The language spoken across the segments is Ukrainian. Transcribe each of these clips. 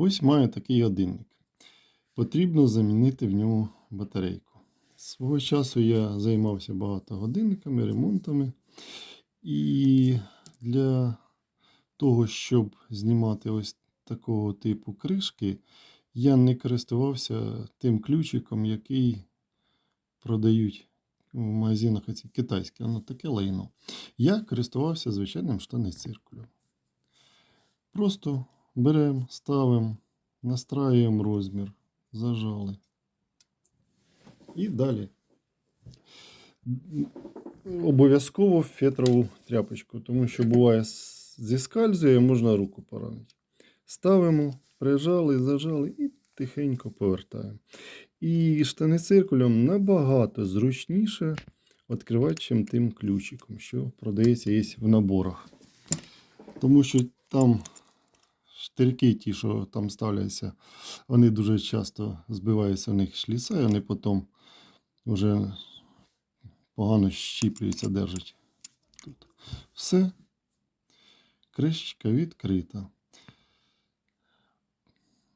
Ось маю такий годинник. Потрібно замінити в ньому батарейку. Свого часу я займався багато годинниками, ремонтами. І для того, щоб знімати ось такого типу кришки, я не користувався тим ключиком, який продають в магазинах оці китайські, воно таке лайно. Я користувався звичайним штанециркулем. Просто беремо, ставимо, настраюємо розмір, зажали. І далі. Обов'язково фетрову тряпочку, тому що буває зіскальзує, можна руку поранити. Ставимо, прижали, зажали і тихенько повертаємо. І штанециркулем набагато зручніше відкривати, ніж тим ключиком, що продається є в наборах. Тому що там штирки, ті, що там ставляться, вони дуже часто збиваються в них шліса, і вони потім вже погано щіплюються, держать. Тут. Все. Кришечка відкрита.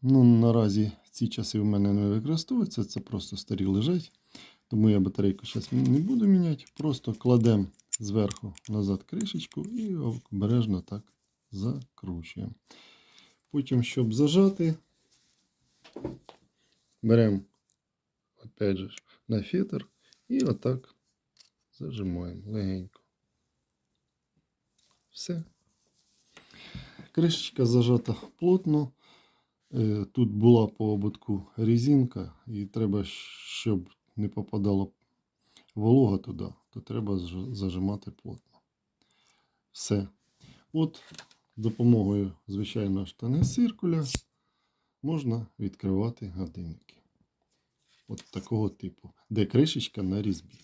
Ну, наразі ці часи в мене не використовуються, це просто старі лежать. Тому я батарейку зараз не буду міняти. Просто кладемо зверху назад кришечку і обережно так закручуємо. Потім, щоб зажати, беремо опять же, на фетр і отак зажимаємо легенько. Все. Кришечка зажата плотно. Е, Тут була по ободку резинка, і треба, щоб не попадало волога туди, то треба зажимати плотно. Все. От допомогою звичайно, штани циркуля можна відкривати годинники. От такого типу, де кришечка на різьбі.